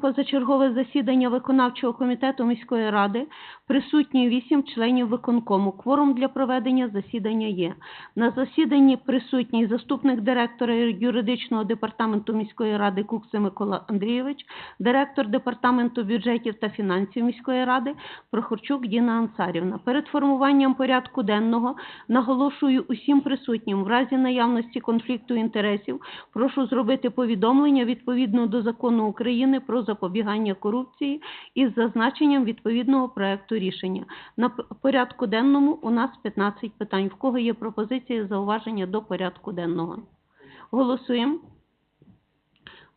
позачергове засідання виконавчого комітету міської ради. Присутні вісім членів виконкому. Кворум для проведення засідання є. На засіданні присутній заступник директора юридичного департаменту міської ради Кукси Микола Андрійович, директор департаменту бюджетів та фінансів міської ради Прохорчук Діна Ансарівна. Перед формуванням порядку денного наголошую усім присутнім в разі наявності конфлікту інтересів прошу зробити повідомлення відповідно до закону України про запобігання корупції із зазначенням відповідного проекту рішення. На порядку денному у нас 15 питань. В кого є пропозиції, зауваження до порядку денного? Голосуємо.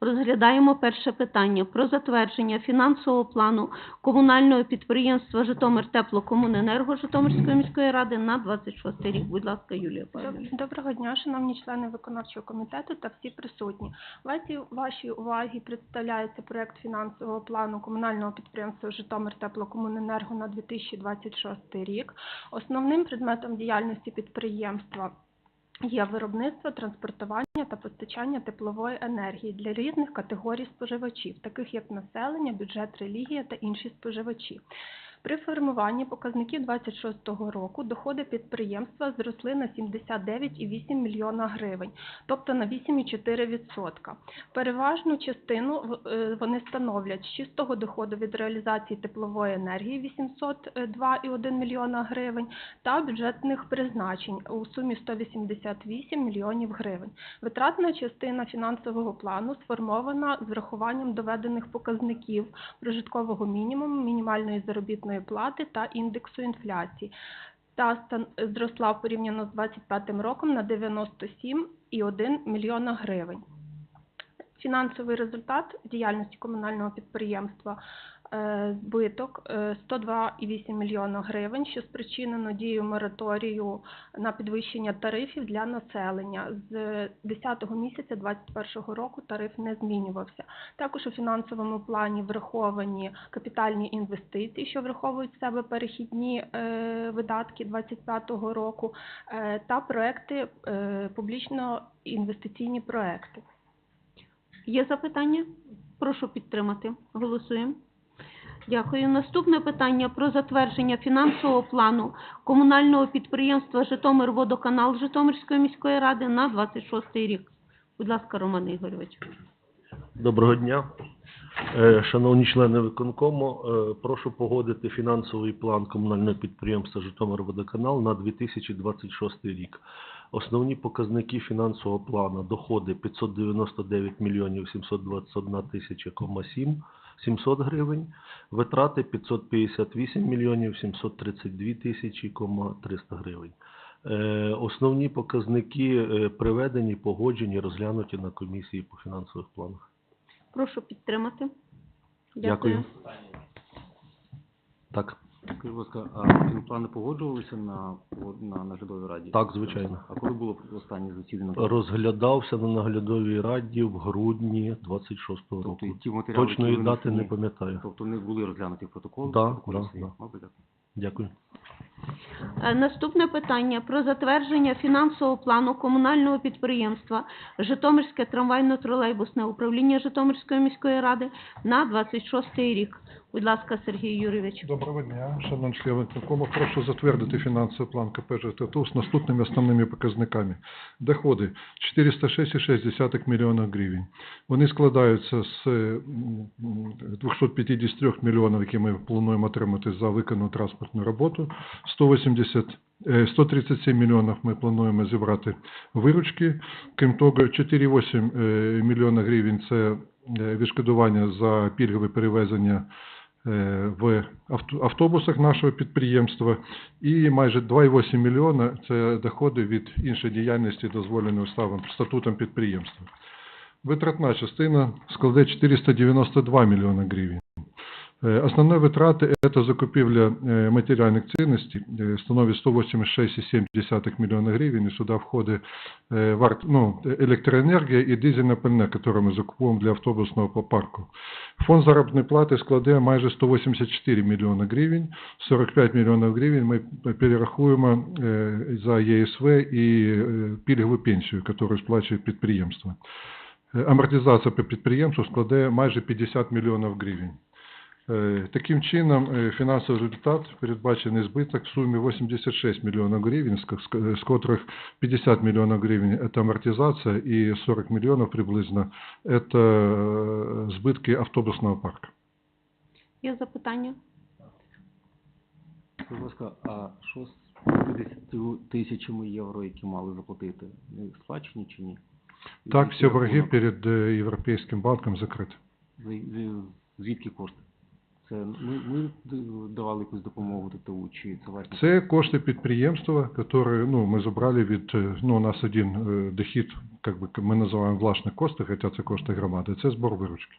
Розглядаємо перше питання про затвердження фінансового плану комунального підприємства Житомир Теплокомуненерго Житомирської міської ради на 26 рік. Будь ласка, Юлія Павлівна. Доброго дня, шановні члени виконавчого комітету та всі присутні. Вашій, вашій увазі представляється проект фінансового плану комунального підприємства Житомир Теплокомуненерго на 2026 рік. Основним предметом діяльності підприємства є виробництво, транспортування та постачання теплової енергії для різних категорій споживачів, таких як населення, бюджет, релігія та інші споживачі. При формуванні показників 26 року доходи підприємства зросли на 79,8 мільйона гривень, тобто на 8,4%. Переважну частину е, вони становлять з чистого доходу від реалізації теплової енергії 802,1 мільйона гривень та бюджетних призначень у сумі 188 мільйонів гривень. Витратна частина фінансового плану сформована з врахуванням доведених показників прожиткового мінімуму, мінімальної заробітної плати та індексу інфляції. Та зросла порівняно з 25 роком на 97,1 мільйона гривень. Фінансовий результат діяльності комунального підприємства збиток е, 102,8 мільйона гривень, що спричинено дією мораторію на підвищення тарифів для населення. З 10 місяця 2021 року тариф не змінювався. Також у фінансовому плані враховані капітальні інвестиції, що враховують в себе перехідні е, видатки 2025 року, е, та проекти, е, публічно-інвестиційні проекти. Є запитання? Прошу підтримати. Голосуємо. Дякую. Наступне питання про затвердження фінансового плану комунального підприємства Житомирводоканал Житомирської міської ради на 26 рік. Будь ласка, Роман Ігорович. Доброго дня. Е, Шановні члени виконкому, е, прошу погодити фінансовий план комунального підприємства Житомирводоканал на 2026 рік. Основні показники фінансового плану доходи 599 мільйонів 721 тисяча кома 7 700 гривень, витрати 558 мільйонів 732 тисячі кома 300 гривень. Е, Основні показники е, приведені, погоджені, розглянуті на комісії по фінансових планах. Прошу підтримати. Дякую. Так, Скажіть, будь ласка, а фінплани погоджувалися на, на наглядовій раді? так, звичайно. А коли було останнє засідання? Розглядався на наглядовій раді в грудні 26-го року. Тобто і ті матеріали, Точної які дати не пам'ятаю. Тобто не були розглянуті в протокол? Да, протоколі да, да. Мабуть, так. Дякую. Е, Наступне питання про затвердження фінансового плану комунального підприємства Житомирське трамвайно-тролейбусне управління Житомирської міської ради на 26 рік. Будь ласка, Сергій Юрійович. Доброго дня, шановні члени виконкому. Прошу затвердити фінансовий план КП «ЖТТУ» з наступними основними показниками. Доходи 406,6 мільйона гривень. Вони складаються з м, м, 253 мільйонів, які ми плануємо отримати за виконану транспортну роботу. 180 е, 137 мільйонів ми плануємо зібрати виручки. Крім того, 4,8 е, мільйона гривень – це е, відшкодування за пільгове перевезення е, в автобусах нашого підприємства і майже 2,8 мільйона – це доходи від іншої діяльності, дозволеної уставом, статутом підприємства. Витратна частина складе 492 мільйона гривень. Е, Основні витрати – це закупівля е, матеріальних цінностей, е, становить 186,7 мільйона гривень, і сюди входить ну, електроенергія і дизельне пальне, яке ми закупуємо для автобусного парку. Фонд заробітної плати складе майже 184 мільйона гривень, 45 мільйонів гривень ми перерахуємо за ЄСВ і пільгову пенсію, яку сплачує підприємство. Амортизація по підприємству складає майже 50 мільйонів гривень. Е, Таким чином, е, фінансовий результат передбачений збиток в сумі 86 мільйонів гривень, з ко- з ко- з котрих 50 мільйонів гривень – це амортизація і 40 мільйонів приблизно – це е, збитки автобусного парку. Є запитання? Будь ласка, а що з 50 тисячами євро, які мали заплатити? Сплачені чи ні? Так, всі борги перед Європейським банком закриті. Звідки кошти? Це ми, ми давали якусь допомогу ТТУ, чи це власне? Це кошти підприємства, які ну, ми забрали від, ну, у нас один е, дохід, как би, ми називаємо власні кошти, хоча це кошти громади, це збор виручки.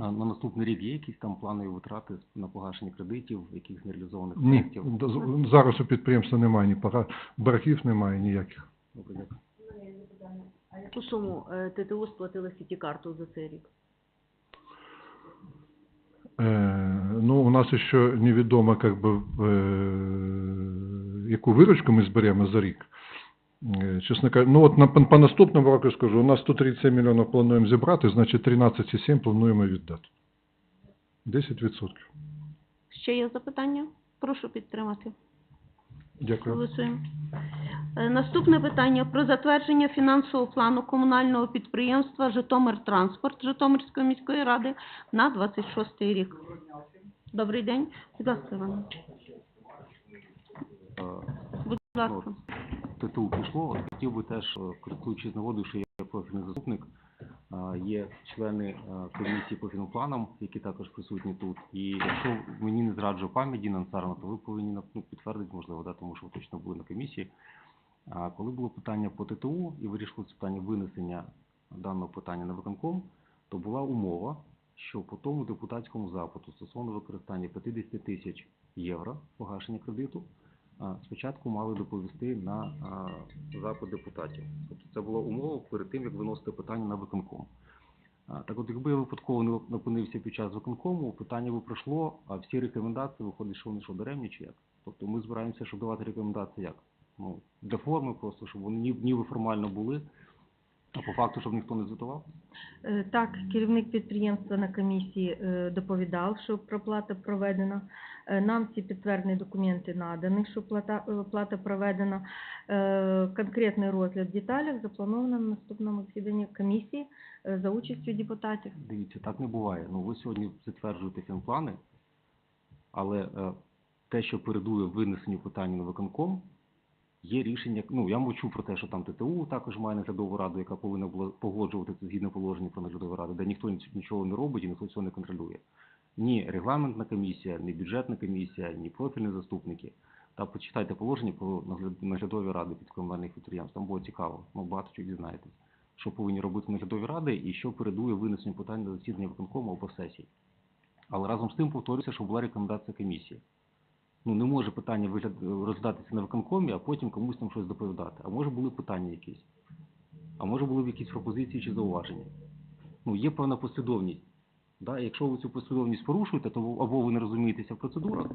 А на наступний рік є якісь там планові витрати на погашення кредитів, якихось нереалізованих проєктів? з- зараз у підприємства немає ні пога- боргів, немає ніяких. Добре, дякую. Яку суму е, ТТУ сплатила сіті-карту за цей рік? Е, ну, у нас ще невідомо, как би, е, яку виручку ми зберемо за рік. Е, Чесно кажучи, ну от на, по, по наступному року скажу, у нас 137 мільйонів плануємо зібрати, значить 13,7 плануємо віддати. 10%. Ще є запитання? Прошу підтримати. Дякую. Голосуємо. Е, Наступне питання про затвердження фінансового плану комунального підприємства Житомиртранспорт Житомирської міської ради на 26 рік. Добрий день. Будь ласка, Іван. Будь ласка. ТТУ пішло, хотів би теж, е, користуючись нагодою, що я профільний заступник, є члени комісії по фінпланам, які також присутні тут. І якщо мені не зраджує пам'ять, Діна Ансарівна, то ви повинні ну, підтвердити, можливо, да, тому що ви точно були на комісії. Коли було питання по ТТУ і вирішили питання винесення даного питання на виконком, то була умова, що по тому депутатському запиту стосовно використання 50 тисяч євро погашення кредиту, спочатку мали доповісти на запит депутатів. Тобто це була умова перед тим, як виносити питання на виконком. Так от, якби я випадково не опинився під час виконкому, питання би пройшло, а всі рекомендації виходить, що вони що даремні чи як? Тобто ми збираємося, щоб давати рекомендації як? Ну, для форми просто, щоб вони ні- ніби формально були, а по факту, щоб ніхто не звітував. Е, Так, керівник підприємства на комісії е, доповідав, що проплата проведена. Е, Нам ці підтверджені документи надані, що плата, плата проведена. Конкретний розгляд в деталях заплановано на наступному засіданні комісії за участю депутатів. Дивіться, так не буває. Ну, ви сьогодні затверджуєте фінплани, але те, що передує винесенню питання на виконком, є рішення. Ну, я мовчу про те, що там ТТУ також має наглядову раду, яка повинна була погоджувати згідно положення про наглядову раду, де ніхто нічого не робить і ніхто цього не контролює. Ні регламентна комісія, ні бюджетна комісія, ні профільні заступники. Та почитайте положення про нагляд- наглядові ради під комунальних підприємств. Там було цікаво. Ну, багато чого дізнаєтесь. Що повинні робити наглядові ради і що передує винесенню питань на засідання виконкому або сесії. Але разом з тим повторюся, що була рекомендація комісії. Ну, не може питання розглядатися на виконкомі, а потім комусь там щось доповідати. А може були питання якісь. А може були б якісь пропозиції чи зауваження. Ну, є певна послідовність. Да? Якщо ви цю послідовність порушуєте, то або ви не розумієтеся в процедурах,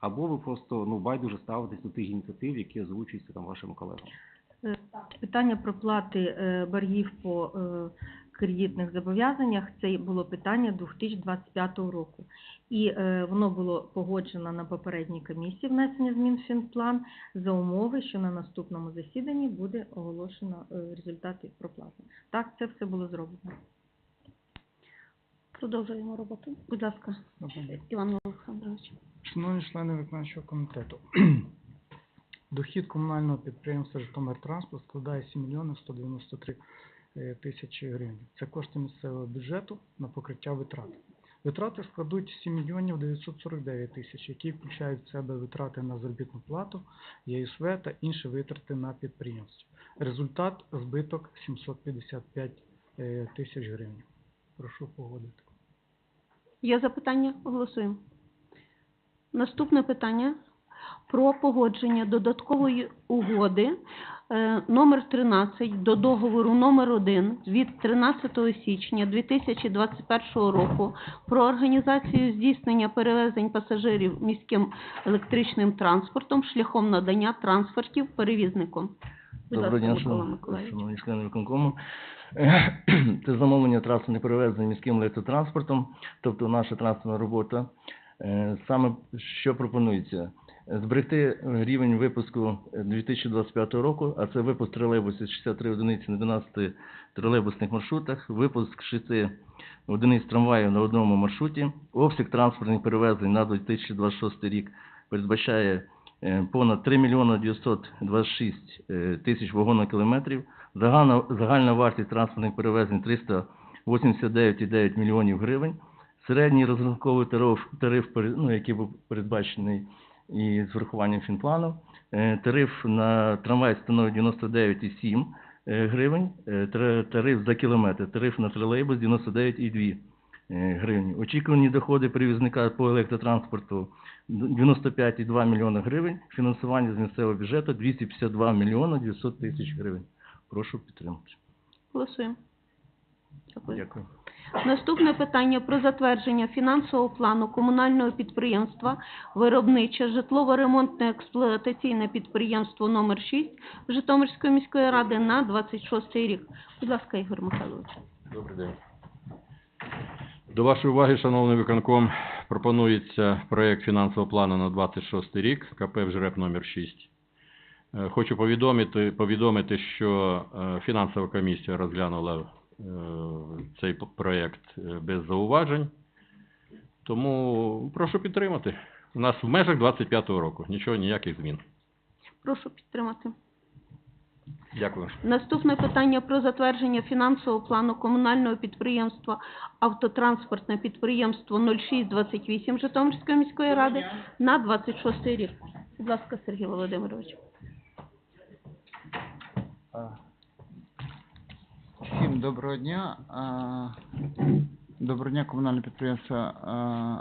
або ви просто ну, байдуже ставитесь до тих ініціатив, які озвучуються там вашими колегами. Питання проплати е, боргів по е, кредитних зобов'язаннях це було питання 2025 року. І е, воно було погоджено на попередній комісії внесення змін в фінплан за умови, що на наступному засіданні буде оголошено е, результати проплати. Так, це все було зроблено. Продовжуємо роботу. Будь ласка, Іван Олександрович. Шановні члени виконавчого комітету, дохід комунального підприємства Житомиртранспорт складає 7 мільйонів 193 е, тисячі гривень. Це кошти місцевого бюджету на покриття витрат. Витрати складуть 7 мільйонів 949 тисяч, які включають в себе витрати на заробітну плату, ЄСВ та інші витрати на підприємстві. Результат збиток 755 е, тисяч гривень. Прошу погодити. Є запитання? Голосуємо. Наступне питання про погодження додаткової угоди е, номер 13 до договору номер 1 від 13 січня 2021 року про організацію здійснення перевезень пасажирів міським електричним транспортом шляхом надання транспортів перевізником. Доброго дня, шановні, члени виконкому. Це замовлення транспортних перевезень міським електротранспортом, тобто наша транспортна робота. Е, Саме що пропонується? Зберегти е, рівень випуску е, 2025 року, а це випуск тролейбусів 63 одиниці на 12 тролейбусних маршрутах, випуск 6 одиниць трамваїв на одному маршруті. Обсяг транспортних перевезень на 2026 рік передбачає е, понад 3 мільйони 926 е, тисяч вагонокілометрів. Загальна, загальна вартість транспортних перевезень 389,9 мільйонів гривень. Середній розрахунковий тариф, тариф ну, який був передбачений і з врахуванням фінплану. Е, Тариф на трамвай становить 99,7 е, гривень, е, тариф за кілометр, тариф на тролейбус 99,2 е, гривні. Очікувані доходи перевізника по електротранспорту 95,2 мільйона гривень, фінансування з місцевого бюджету 252 мільйона 900 тисяч гривень. Прошу підтримати. Голосуємо. Дякую. Дякую. Наступне питання про затвердження фінансового плану комунального підприємства Виробниче житлово-ремонтне експлуатаційне підприємство номер 6 Житомирської міської ради на 26 рік. Будь ласка, Ігор Михайлович. Добрий день. До вашої уваги, шановний виконком, пропонується проект фінансового плану на 26 рік, КП «Вжреб» номер 6. Е, Хочу повідомити, повідомити, що е, фінансова комісія розглянула цей п- проект е, без зауважень. Тому прошу підтримати. У нас в межах 25-го року. Нічого, ніяких змін. Прошу підтримати. Дякую. Наступне питання про затвердження фінансового плану комунального підприємства автотранспортне підприємство 0628 Житомирської міської ради на 26 рік. Будь ласка, Сергій Володимирович. Всім доброго дня. Доброго дня, комунальне підприємство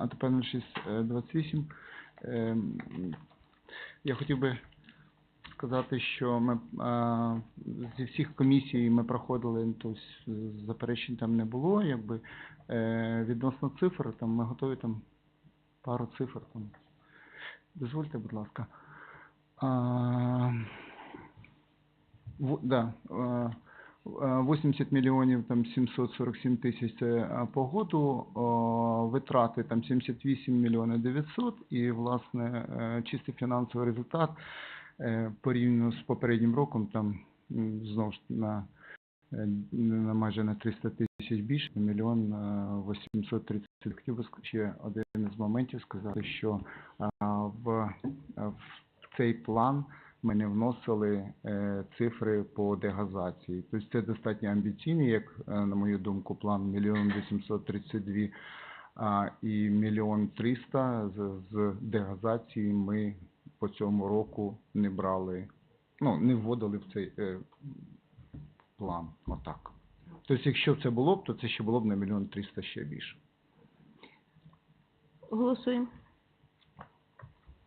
АТП 0628. Ем, Я хотів би сказати, що ми зі всіх комісій ми проходили, тобто заперечень там не було, якби е, відносно цифр, там ми готові там пару цифр там. Дозвольте, будь ласка. А, в- да, 80 мільйонів там 747 тисяч це е, по году, витрати там 78 мільйонів 900 і власне е, чистий фінансовий результат е, порівняно з попереднім роком там знову ж на, на майже на 300 тисяч більше, мільйон е, 830. Хотів би ще один із моментів сказати, що в, в цей план ми не вносили е, цифри по дегазації. Тобто це достатньо амбіційний, як е, на мою думку, план мільйон 832 а, і мільйон 300 з, з дегазації ми по цьому року не брали, ну, не вводили в цей е, план. Отак. Тобто, якщо це було б, то це ще було б на мільйон 300 ще більше. Голосуємо.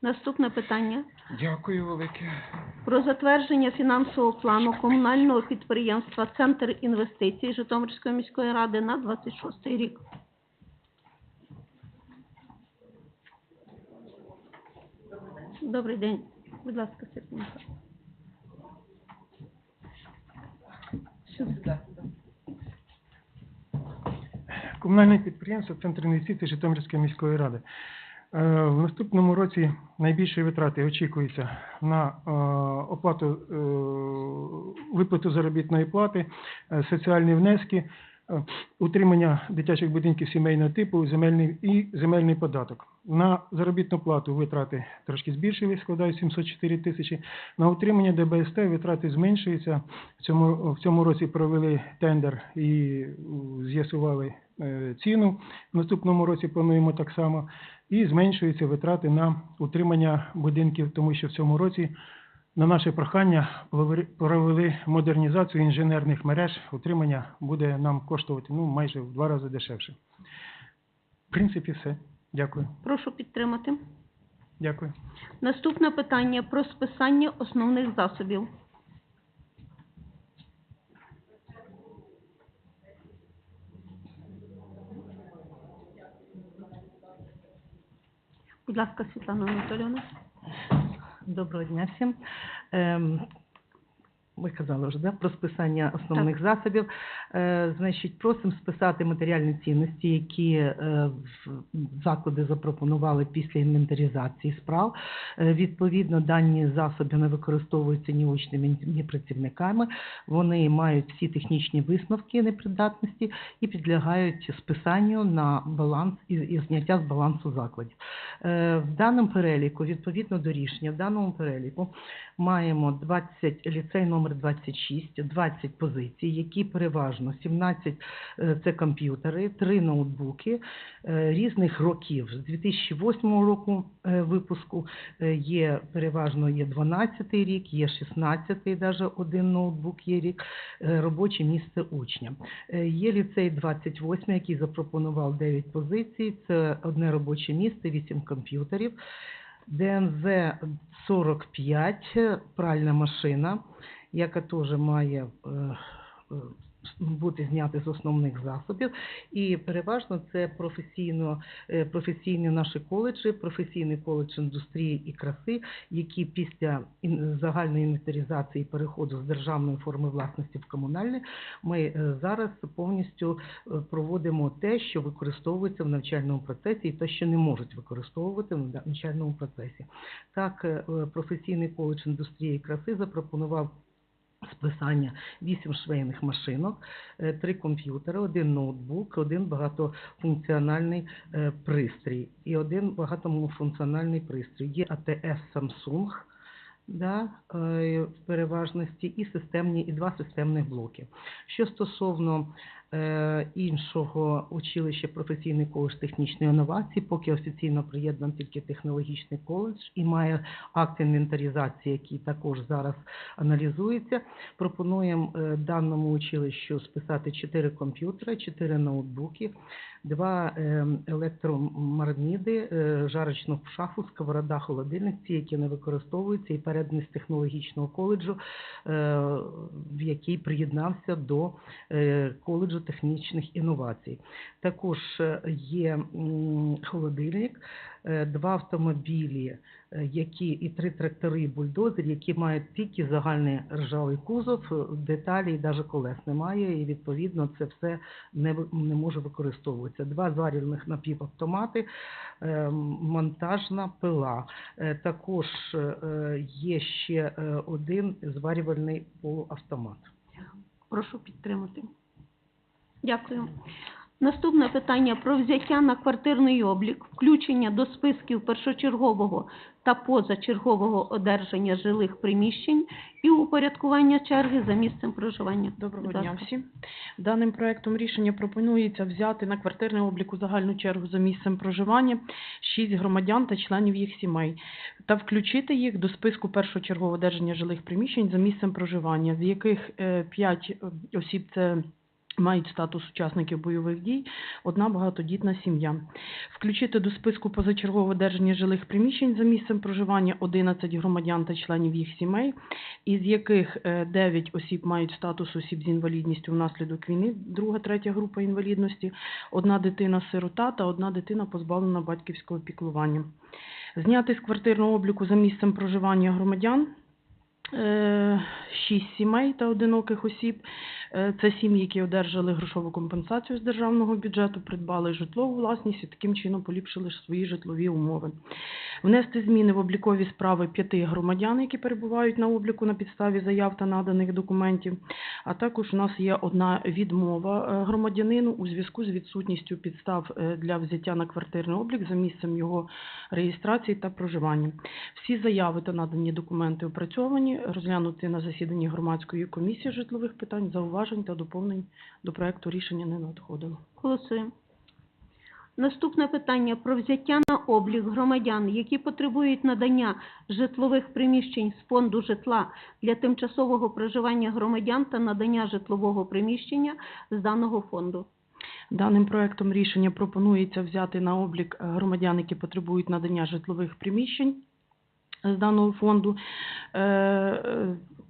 Наступне питання Дякую велике. про затвердження фінансового плану комунального підприємства Центр інвестицій Житомирської міської ради на 26 рік. Добрий день. Будь ласка, Сергій Сюди. Комунальне підприємство Центр інвестицій Житомирської міської ради. Е, В наступному році найбільші витрати очікуються на е, оплату е, виплату заробітної плати, соціальні внески, утримання дитячих будинків сімейного типу, земельний і земельний податок. На заробітну плату витрати трошки збільшились, складають 704 тисячі. На утримання ДБСТ витрати зменшуються. В цьому, в цьому році провели тендер і з'ясували ціну. В наступному році плануємо так само. І зменшуються витрати на утримання будинків, тому що в цьому році на наше прохання провели- модернізацію інженерних мереж. Утримання буде нам коштувати ну, майже в два рази дешевше. В принципі, все. Дякую. Прошу підтримати. Дякую. Наступне питання про списання основних засобів. Будь ласка, Світлана Анатолійовна. Доброго дня всім. Ми казали вже, да, про списання основних засобів. Е, значить, просимо списати матеріальні цінності, які е, заклади запропонували після інвентаризації справ. Е, відповідно, дані засоби не використовуються ні учнями, ні працівниками. Вони мають всі технічні висновки непридатності і підлягають списанню на баланс і, і зняття з балансу закладів. Е, В даному переліку, відповідно до рішення, в даному переліку маємо 20 ліцей номер 26, 20 позицій, які переважно 17 е, це комп'ютери, 3 ноутбуки е, різних років. З 2008 року е, випуску є переважно є 12 рік, є 16 даже один ноутбук є рік, робоче місце учня. Є ліцей 28, який запропонував 9 позицій, це одне робоче місце, 8 комп'ютерів. ДНЗ 45, пральна машина, яка теж має е, бути знята з основних засобів. І переважно це професійно, е, професійні наші коледжі, професійний коледж індустрії і краси, які після загальної інвентаризації переходу з державної форми власності в комунальне, ми е, зараз повністю е, проводимо те, що використовується в навчальному процесі, і те, що не можуть використовувати в навчальному процесі. Так, професійний коледж індустрії і краси запропонував списання 8 швейних машинок, 3 комп'ютери, один ноутбук, один багатофункціональний е, пристрій і один багатофункціональний пристрій. Є АТС Samsung, да, е, в переважності і системні, і два системних блоки. Що стосовно е, іншого училища професійний коледж технічної інновації, поки офіційно приєднан тільки технологічний коледж і має акт інвентаризації, який також зараз аналізується. Пропонуємо е, даному училищу списати 4 комп'ютери, 4 ноутбуки, два е, електромарміди, е, жарочну шафу, сковорода, холодильник, ці, які не використовуються, і передані з технологічного коледжу, е, в який приєднався до е, коледжу технічних інновацій. Також е, є холодильник, е, два автомобілі, е, які і три трактори бульдозер, які мають тільки загальний ржавий кузов, деталі і навіть колес немає, і відповідно це все не, не може використовуватися. Два зварювальних напівавтомати, монтажна пила. Також є ще один зварювальний полуавтомат. Прошу підтримати. Дякую. Наступне питання про взяття на квартирний облік, включення до списків першочергового та позачергового одержання жилих приміщень і упорядкування черги за місцем проживання. Доброго Будь дня ласка. всім. Даним проектом рішення пропонується взяти на квартирний облік у загальну чергу за місцем проживання шість громадян та членів їх сімей та включити їх до списку першочергового одержання жилих приміщень за місцем проживання, з яких е, п'ять е, осіб це мають статус учасників бойових дій, одна багатодітна сім'я. Включити до списку позачергового одержання жилих приміщень за місцем проживання 11 громадян та членів їх сімей, із яких 9 осіб мають статус осіб з інвалідністю внаслідок війни, друга, третя група інвалідності, одна дитина-сирота та одна дитина позбавлена батьківського піклування. Зняти з квартирного обліку за місцем проживання громадян е, шість сімей та одиноких осіб. Е, Це сім'ї, які одержали грошову компенсацію з державного бюджету, придбали житлову власність і таким чином поліпшили свої житлові умови. Внести зміни в облікові справи п'яти громадян, які перебувають на обліку на підставі заяв та наданих документів. А також у нас є одна відмова е, громадянину у зв'язку з відсутністю підстав е, для взяття на квартирний облік за місцем його реєстрації та проживання. Всі заяви та надані документи опрацьовані, розглянуті на засіданні громадської комісії житлових питань, зауважень та доповнень до проекту рішення не надходило. Голосуємо. Наступне питання про взяття на облік громадян, які потребують надання житлових приміщень з фонду житла для тимчасового проживання громадян та надання житлового приміщення з даного фонду. Даним проектом рішення пропонується взяти на облік е, громадян, які потребують надання житлових приміщень з даного фонду.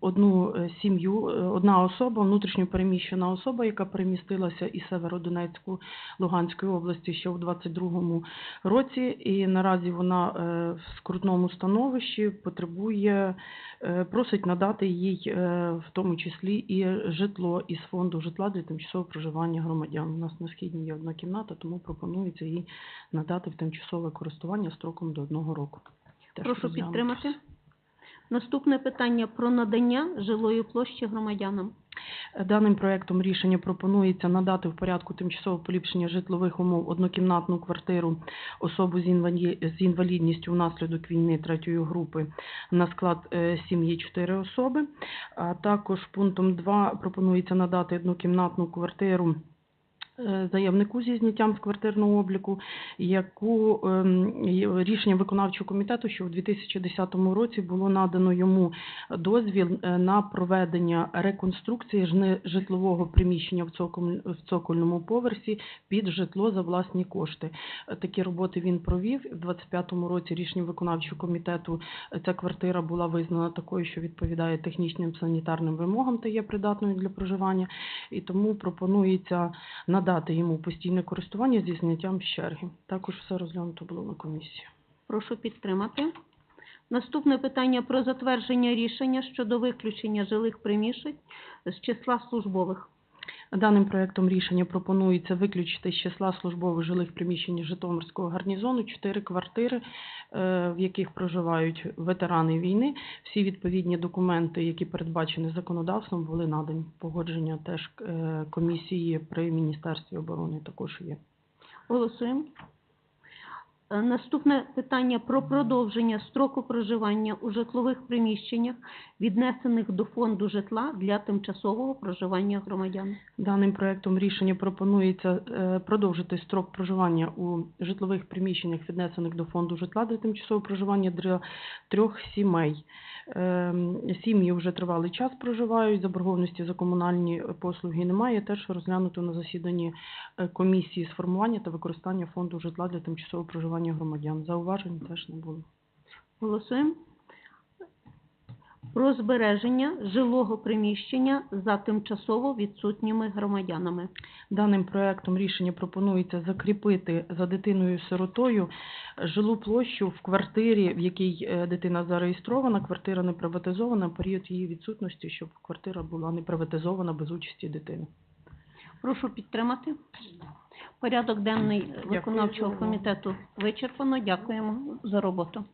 Одну е, сім'ю, е, одна особа, внутрішньо переміщена особа, яка перемістилася із Северодонецьку Луганської області ще у 22-му році, і наразі вона е, в скрутному становищі потребує, просить надати їй в тому числі і житло із фонду житла для тимчасового проживання громадян. У нас на східній є одна кімната, тому пропонується їй надати в тимчасове користування строком до одного року. Теж Прошу підтримати. Наступне питання про надання жилої площі громадянам. Даним проектом рішення пропонується надати в порядку тимчасового поліпшення житлових умов однокімнатну квартиру особу з інвалідністю внаслідок війни третьої групи на склад е, сім'ї 4 особи. Також пунктом 2 пропонується надати однокімнатну квартиру е, заявнику зі зняттям з квартирного обліку, яку ем, рішення виконавчого комітету, що в 2010 році було надано йому дозвіл е, на проведення реконструкції житлового приміщення в цокольному поверсі під житло за власні кошти. Е, Такі роботи він провів. В 2025 році рішенням виконавчого комітету е, ця квартира була визнана такою, що відповідає технічним санітарним вимогам та є придатною для проживання. І тому пропонується надати йому постійне користування зі зняттям з черги. Також все розглянуто було на комісії. Прошу підтримати. Наступне питання про затвердження рішення щодо виключення жилих приміщень з числа службових. Даним проектом рішення пропонується виключити з числа службових жилих приміщень Житомирського гарнізону чотири квартири, е, в яких проживають ветерани війни. Всі відповідні документи, які передбачені законодавством, були надані. Погодження теж е, комісії при Міністерстві оборони також є. Голосуємо. Е, Наступне питання про продовження строку проживання у житлових приміщеннях, віднесених до фонду житла для тимчасового проживання громадян. Даним проектом рішення пропонується е, продовжити строк проживання у житлових приміщеннях, віднесених до фонду житла для тимчасового проживання для трьох сімей. Ем, Сім'ї вже тривалий час проживають, заборгованості за комунальні послуги немає. Теж розглянуто на засіданні е, комісії з формування та використання фонду житла для тимчасового проживання громадян. Зауважень теж не було. Голосуємо. Про збереження жилого приміщення за тимчасово відсутніми громадянами. Даним проектом рішення пропонується закріпити за дитиною-сиротою жилу площу в квартирі, в якій е, дитина зареєстрована, квартира не приватизована, період її відсутності, щоб квартира була не приватизована без участі дитини. Прошу підтримати. Порядок денний виконавчого комітету вичерпано. Дякуємо за роботу.